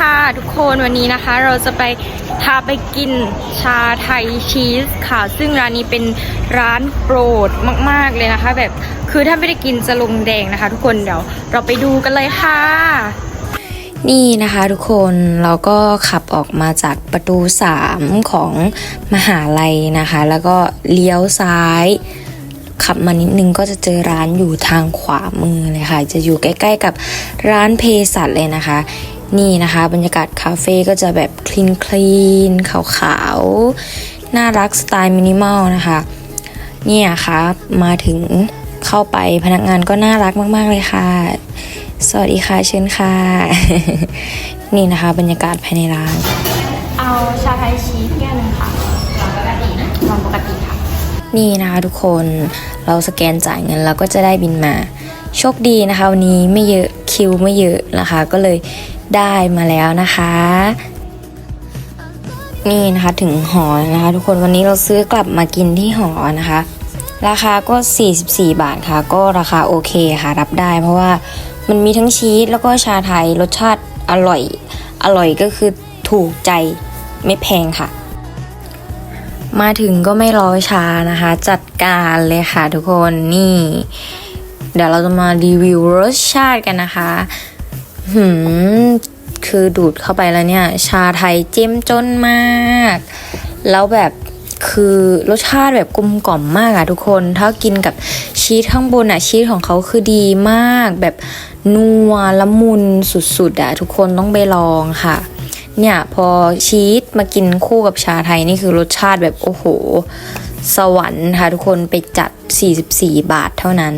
ค่ะทุกคนวันนี้นะคะ เราจะไปพาไปกินชาไทยชีสค่ะ ซึ่งร้านนี้เป็นร้านโปรดมาก ๆ เลยนะคะ แบบคือถ้าไม่ได้กินจะลงแดงนะคะ ทุกคนเดี๋ยวเราไปดูกันเลยค่ะ นี่นะคะทุกคนเราก็ขับออกมาจากประตู 3 ของมหาลัยนะคะ แล้วก็เลี้ยวซ้ายขับมานิดนึงก็จะเจอร้านอยู่ทางขวามือเลยค่ะ จะอยู่ใกล้ ๆ กับร้านเภสัชเลยนะคะ นี่นะคะ บรรยากาศคาเฟ่ก็จะแบบคลีนคลีนขาวๆ น่ารักสไตล์มินิมอลนะคะเนี่ยค่ะมาถึงเข้าไปพนักงานก็น่ารักมาก ๆ เลยค่ะ สวัสดีค่ะเชิญค่ะ นี่นะคะ บรรยากาศภายในร้าน เอาชาไทยชีสแก้วนึงค่ะลองปกตินะลองปกติค่ะ นี่นะคะทุกคนเราสแกนจ่ายเงินเราก็จะได้บินมา โชคดีนะคะ วันนี้ไม่เยอะคิวไม่เยอะนะคะ ก็เลย ได้มาแล้วนะคะ นี่นะคะถึงหอนะคะ ทุกคนวันนี้เราซื้อกลับมากินที่หอนะคะ ราคาก็ 44 บาทค่ะ ก็ราคาโอเคค่ะรับได้ เพราะว่ามันมีทั้งชีสแล้วก็ชาไทยรสชาติอร่อย อร่อยก็คือถูกใจไม่แพงค่ะ มาถึงก็ไม่รอช้านะคะ จัดการเลยค่ะทุกคนนี่ เดี๋ยวเราจะมารีวิวรสชาติกันนะคะ หืม คือดูดเข้าไปแล้วเนี่ย ชาไทยเจ้มจนมาก แล้วแบบคือรสชาติแบบกลมกล่อมมากอะทุกคน ถ้ากินกับชีสข้างบนอะชีสของเขาคือดีมาก แบบนัวละมุนสุดๆอะทุกคนต้องไปลองค่ะ เนี่ยพอชีสมากินคู่กับชาไทยนี่คือรสชาติแบบโอ้โห สวรรค์ค่ะทุกคนไปจัด 44 บาทเท่านั้น